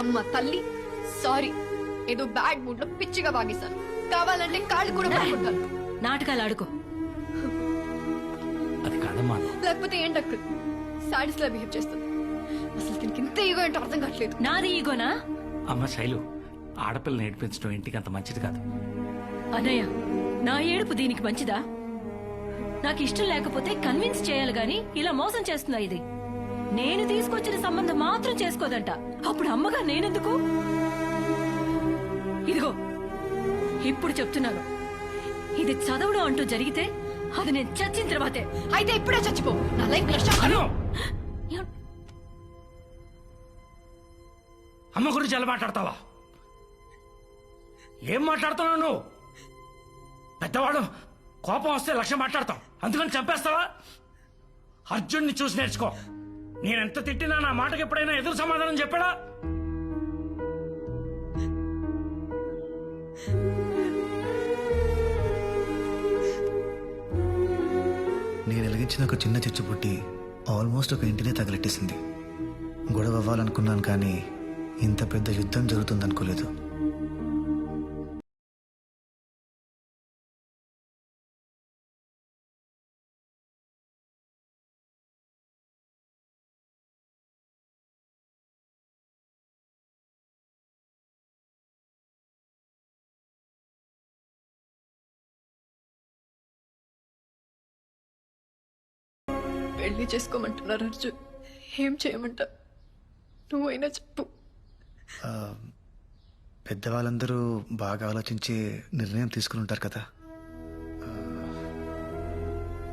అమ్మ తల్లి సారీ ఏదో బ్యాడ్ మూడ్లో పిచ్చిగా వాగేశాను. కావాలంటే కాళ్ళు కూడా పట్టుకుంటాను. నాటకాలు ఆడుకో. అది కాదమ్మా. లేకపోతే ఏంటి అక్కడ సాడీస్ లా బిహేవ్ చేస్తుంది. అసలు దీనికి ఇంత ఈగో ఏంటో అర్థం కావట్లేదు. నాది ఈగోనా? అమ్మ శైలు ఆడపిల్లని నేర్పించడం ఇంటికి అంత మంచిది కాదు. అన్నయ్య నా ఏడుపు దీనికి మంచిదా? నాకు ఇష్టం లేకపోతే కన్విన్స్ చేయాలి గాని ఇలా మోసం చేస్తుందా ఇది? నేను తీసుకొచ్చిన సంబంధం మాత్రం చేసుకోదంట. అప్పుడు అమ్మగా నేనెందుకు? ఇదిగో ఇప్పుడు చెప్తున్నాను. ఇది చదవడం అంటూ జరిగితే అది నేను చచ్చిన తర్వాతే. అయితే ఇప్పుడే చచ్చిపో. నా లైఫ్ అమ్మ గురించి ఎలా మాట్లాడతావా? ఏం మాట్లాడుతున్నావు నువ్వు? పెద్దవాడు కోపం వస్తే లక్ష మాట్లాడతావు అందుకని చంపేస్తావా? అర్జున్ని చూసి నేర్చుకో. నేనెంత తిట్టినా నా మాటకి ఎప్పుడైనా ఎదురు సమాధానం చెప్పాడా? నేను వెలిగించిన ఒక చిన్న చిచ్చు పుట్టి ఆల్మోస్ట్ ఒక ఇంటినే తగిలెట్టేసింది. గొడవ అవ్వాలనుకున్నాను కానీ ఇంత పెద్ద యుద్ధం జరుగుతుందనుకోలేదు. పెళ్ళి చేసుకోమంటున్నారు అర్జున్. ఏం చేయమంటా? నువ్వైనా చెప్పు. ఆ, పెద్దవాళ్ళందరూ బాగా ఆలోచించి నిర్ణయం తీసుకుని ఉంటారు కదా. ఆ,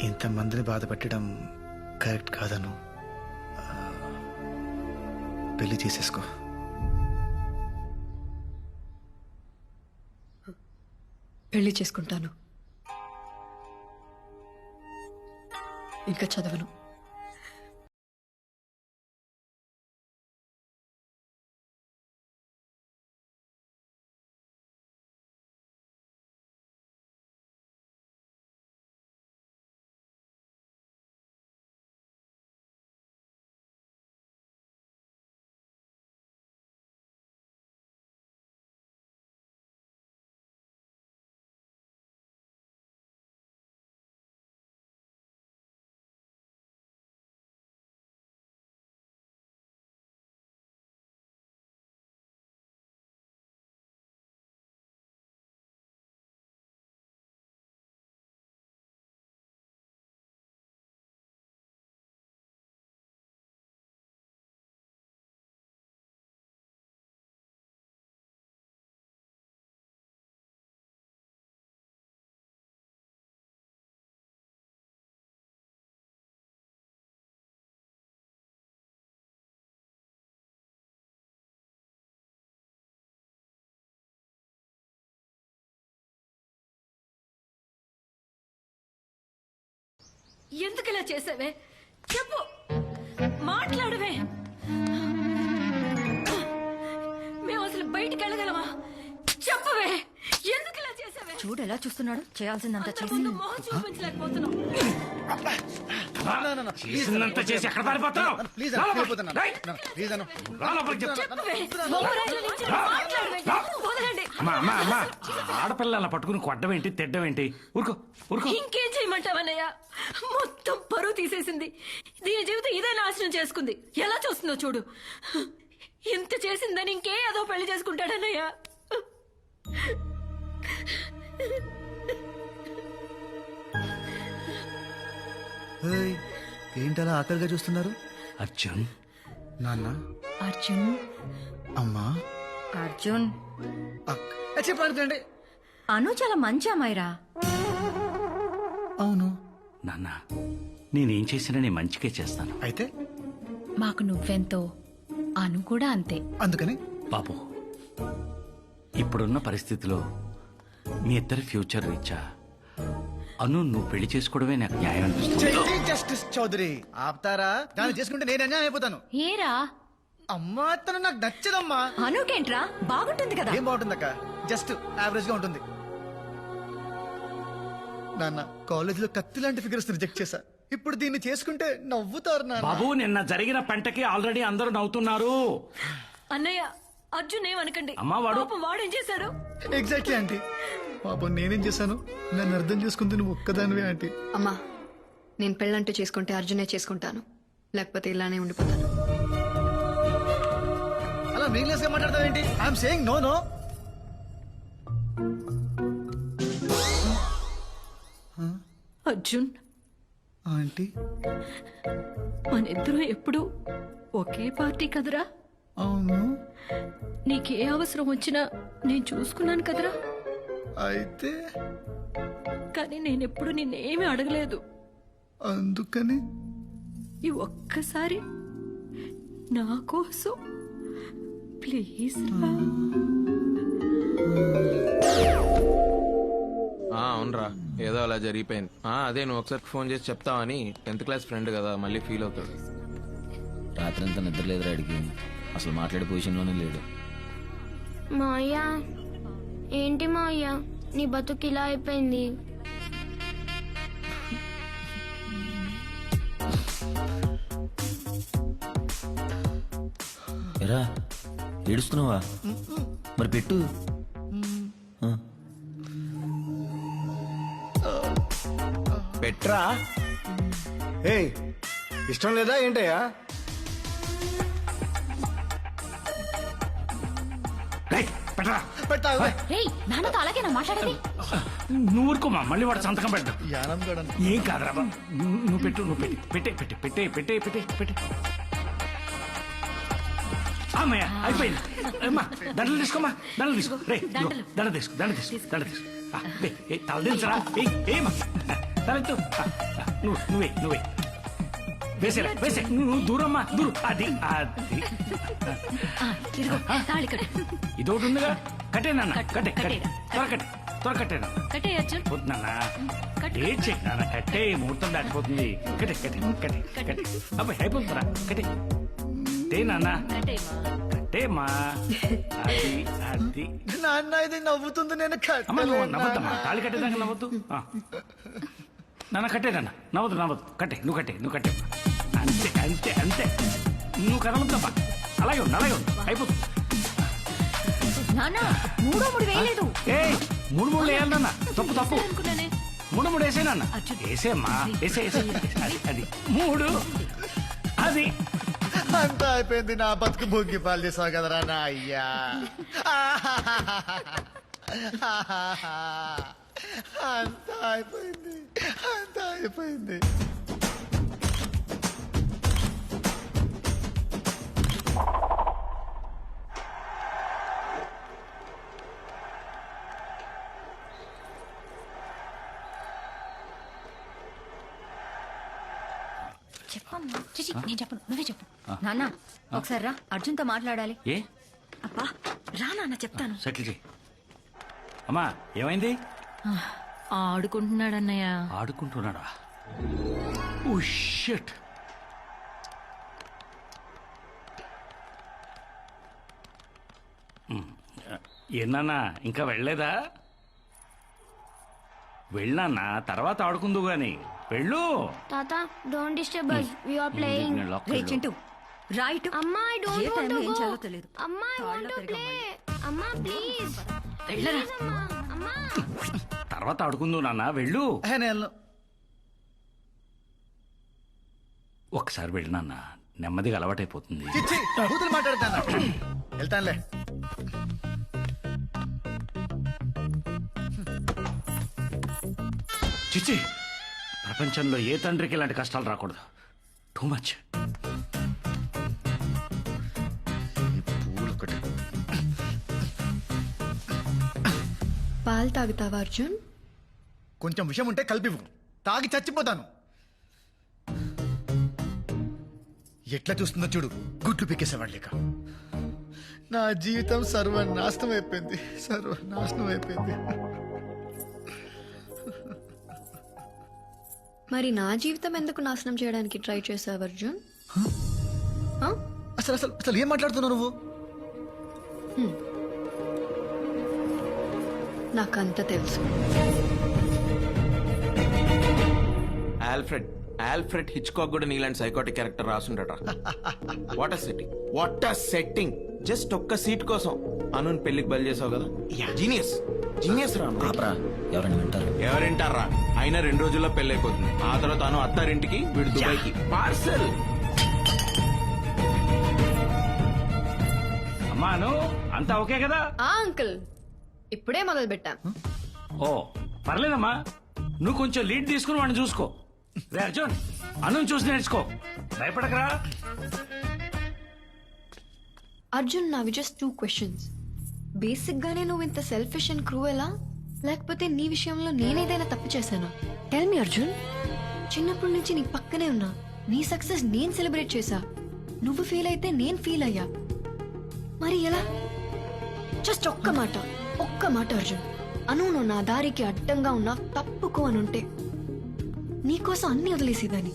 ఇంతమందిని బాధ పెట్టడం కరెక్ట్ కాదను. ఆ, పెళ్ళి చేసేసుకో. పెళ్ళి చేసుకుంటాను. ఇంకా చదవను. ఎందుకు ఇలా చేసావే? చెప్పు. మాట్లాడవే. మేము అసలు బయటికి వెళ్ళగలమా? చెప్పవే. చూడు ఎలా చూస్తున్నాడు? చేయాల్సిందంతా అంత చేసి. ముందు మొహం చూపించలేకపోతున్నాం చేసిందంతా చేసి ఎక్కడ పారిపోతున్నావు? ప్లీజ్ రా లోపలికి. రేయ్, ప్లీజ్ అన్న రా లోపలికి చెప్తా. చెప్పవే మొహరాయిల నుంచి మాట్లాడవే వదలండి. అమ్మా అమ్మా అమ్మా. ఆడపిల్ల అలా పట్టుకుని కొట్టడం ఏంటి తిట్టడం ఏంటి ఊరుకో ఊరుకో. ఇంకేం చేయమంటావన్నయ్య? మొత్తం పరువు తీసేసింది. దీని జీవితం ఇదే నాశనం చేసుకుంది. ఎలా చూస్తుందో చూడు. ఇంత చేసిందని ఇంకే ఏదో పెళ్ళి చేసుకుంటాడన్నయ్య. ఏంటలా ఆకలిగా చూస్తున్నారు? అర్జున్. నాన్న. అర్జున్? అమ్మా. అర్జున్. అక్క చెప్పండి అను చాలా మంచి అమ్మాయిరా. అవును. నాన్న నేనేం చేసినా నేను మంచిగా చేస్తాను. అయితే? మాకు నువ్వెంతో అను కూడా అంతే. అందుకని? బాబు ఇప్పుడున్న పరిస్థితిలో మీ ఇద్దరి ఫ్యూచర్ రీచా అను నువ్వు పెళ్ళి చేసుకోవడమే నాకు న్యాయం అనిపిస్తుంది. జస్టిస్ చౌదరి. ఆపుతారా? దాన్ని చేసుకుంటే నేను అన్యాయం అయిపోతాను. ఏరా? అమ్మా తను నాకు నచ్చదమ్మా. అనుకేంట్రా? బాగుంటుంది కదా. ఏం బాగుంటుందక్క? జస్ట్ యావరేజ్గా ఉంటుంది. నాన్న కాలేజీలో కత్తి లాంటి ఫిగర్స్ రిజెక్ట్ చేశా. ఇప్పుడు దీన్ని చేసుకుంటే నవ్వుతారు నాన్న. బాబు నిన్న జరిగిన పంటకి ఆల్రెడీ అందరూ నవ్వుతున్నారు. అన్నయ్య అర్జున్ ఏమనకండి. అమ్మా, వాడు- పాపం వాడేం చేశాడు ఎగ్జాక్ట్లీ ఆంటీ పాపం నేనేం చేశాను? నన్ను అర్థం చేసుకుంది నువ్వు ఒక్కదానివే ఆంటీ అమ్మా నేను పెళ్ళంటూ చేసుకుంటే అర్జునే చేసుకుంటాను. లేకపోతే ఇలానే ఉండిపోతాను. అలా మీనింగ్లెస్గా మాట్లాడతావు ఏంటి? I'm saying no no Arjun. Aunty మనిద్దరం ఎప్పుడు ఒకే పార్టీ కదరా? అవును. నీకే అవసరం వచ్చినా నేను చూసుకున్నాను కదరా. అయితే? కానీ నేనెప్పుడు నిన్నేమీ అడగలేదు. అందుకని? ఈ ఒక్కసారి నా కోసం ప్లీజ్ రా. ఆ, అవునరా. ఏదో అలా జరిగిపోయింది. ఆ, అదే నువ్వు ఒకసారి ఫోన్ చేసి చెప్తావని టెన్త్ క్లాస్ ఫ్రెండ్ కదా మళ్ళీ ఫీల్ అవుతాడు. రాత్రంతా నిద్ర లేదు రాడికి అసలు మాట్లాడే పొజిషన్లోనే లేడు. మాయ ఏంటి మాయ నీ బతుకు ఇలా అయిపోయింది. ఎరా ఏడుస్తున్నావా? మరి పెట్టు. పెట్రా? ఏయ్ ఇష్టం లేదా ఏంటయ్యా? రేయ్ నాన్నతో మాట్లాడేది? నువ్వు ఊరుకోమా మళ్ళీ వాడు సంతకం పెట్టు ఏం కాదురా బా. నువ్వు పెట్టు నువ్వు పెట్టి. పెట్టే పెట్టే పెట్టే పెట్టే పెట్టే పెట్టే. అమ్మయ్య అయిపోయింది. అమ్మా దండలు తీసుకోమా దండలు తీసుకో. రే ఇదిగో, దండ తీసుకో దండ తీసుకో దండ తీసుకో. ఆ, ఏ, ఏ, తల దించరా ఏయ్, తలెత్తు. ఆ, ఆ, నువ్వు నువ్వే నువ్వే. వేసేరా వేసే. నువ్వు దూరమ్మా దూరం. అది అది. ఆ, ఇదిగో తాళి కట్టు. ఇదొకటి ఉందిగా. కట్టేనన్న కట్టు, కట్టే కట్టే. కట్టేరా. త్వర కట్టే త్వర కట్టేనా కట్టే అర్జున్. పోతున్నానా కట్టు. ఏ చెయ్యి కట్టే ముహూర్తం దాటిపోతుంది. కట్టే కట్టే కట్టే కట్టే. అబ్బాయి అయిపోతుందిరా కట్టే. కట్టే నాన్న. కట్టేయమ్మా కట్టేమా అది అది. నాన్న ఇది నవ్వుతుంది నేను అమ్మ నువ్వు కట్టలేను? నవ్వద్దమ్మా. నాన్న. తాళి కట్టేదాకా నవ్వద్దు. ఆ. నాన్న కట్టేదన్న నవ్వద్దు నవ్వద్దు. కట్టే నువ్వు కట్టే నువ్వు కట్టే. అంతే అంతే అంతే. నువ్వు కదలద్దమ్మా అలాగే ఉంది అలాగే ఉంది అయిపోతుంది. నాన్న మూడో మూడు వేయలేదు. ఏ మూడు మూడు వేయాలన్న తప్పు తప్పు. అనుకున్నానే మూడు మూడు వేసేనన్న. వేసేమ్మా వేసే వేసే అది అది. మూడు. అది. అంతా అయిపోయింది నా బతుకు భోగి పాలు చేసావు కదరా నా అయ్యా అంతా అయిపోయింది అంతా అయిపోయింది. చెప్పమ్మా. చిచి నేను చెప్పను. నువ్వే చెప్పు. నాన్న ఒకసారి రా. అర్జున్తో మాట్లాడాలి. ఏ? అబ్బా రా నాన్న చెప్తాను. సెటిల్ చేయి. అమ్మా ఏమైంది? ఆడుకుంటున్నాడన్నయ్య. ఆడుకుంటున్నాడా? Oh shit. ఏనా ఇంకా వెళ్ళలేదా? వెళ్ళానా తర్వాత ఆడుకుందు గాని. వెళ్ళు తాత don't disturb us. we are playing. నేను lock రే వెళ్ళు. చింటూ. రైట్ అమ్మా ఐ డోంట్ ఏ వాంట్ టైంలో టు ఏం చేయాలో తెలియదు. అమ్మా ఐ వాంట్ టు ప్లే అమ్మా ప్లీజ్ వెళ్ళరా? అమ్మా. అమ్మా. తర్వాత ఆడుకుందు నాన్న వెళ్ళు. ఏ, నేను. వెళ్ళను. ఒకసారి వెళ్ళినాన్న నెమ్మదిగా అలవాటైపోతుంది. చిచ్చి కూతురు మాట్లాడతాను? వెళ్తానులే. చిచ్చి ప్రపంచంలో ఏ తండ్రికి ఇలాంటి కష్టాలు రాకూడదు. టూ మచ్ పూలు తాగుతావా అర్జున్? కొంచెం విషయం ఉంటే కలిపివు తాగి చచ్చిపోతాను. ఎట్లా చూస్తుందో చూడు. గుడ్లు పీకేసేవాడు లేక. నా జీవితం సర్వనాశనం అయిపోయింది. సర్వనాశనం అయిపోయింది. మరి నా జీవితం ఎందుకు నాశనం చేయడానికి ట్రై చేసావు అర్జున్? అసలు అసలు అసలు ఏం మాట్లాడుతున్నావు నువ్వు? నాకంత తెలుసు. ఆల్ఫ్రెడ్ ఆల్ఫ్రెడ్ హిచ్కాక్ కూడా నీలాంటి psychotic character రాసుండట. What a setting what a setting just ఒక్క సీట్ కోసం. అను పెళ్ళికి బయలు చేసావు కదా జీనియస్ జీనియస్ రా. ఆపరా. ఎవరైనా వింటారు? ఎవరింటారా? అయినా రెండు రోజుల్లో పెళ్ళి అయిపోతుంది ఆ తర్వాత అను అత్తారింటికి వీడు దుబాయ్కి. పార్సల్! అమ్మాను అంతా ఓకే కదా? ఆ అంకుల్. ఇప్పుడే మొదలు పెట్టాం ఓ పర్లేదమ్మా. నువ్వు కొంచెం లీడ్ తీసుకుని వాడిని చూసుకో. రే అర్జున్ అను చూసి నేర్చుకో. భయపడకరా. అర్జున్ నావి జస్ట్ టూ క్వశ్చన్స్ బేసిక్ గానే నువ్వు ఇంత సెల్ఫిష్ అండ్ క్రూయలా లేకపోతే నీ విషయంలో నేనేదైనా తప్పు చేశానా? టెల్ మీ అర్జున్ చిన్నప్పటి నుంచి నీ పక్కనే ఉన్నా. నీ సక్సెస్ నేను సెలబ్రేట్ చేశా. నువ్వు ఫీల్ అయితే నేను ఫీల్ అయ్యా. మరి ఎలా? జస్ట్ ఒక్క మాట. ఒక్క మాట అర్జున్ అను నువ్వు నా దారికి అడ్డంగా ఉన్నా తప్పుకో అని ఉంటే నీకోసం అన్ని వదిలేసేదాన్ని.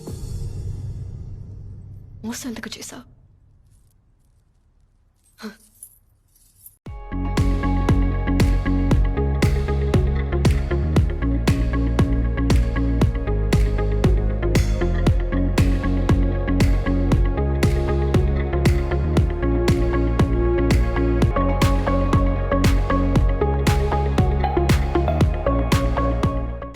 మోసం ఎందుకు చేశావు?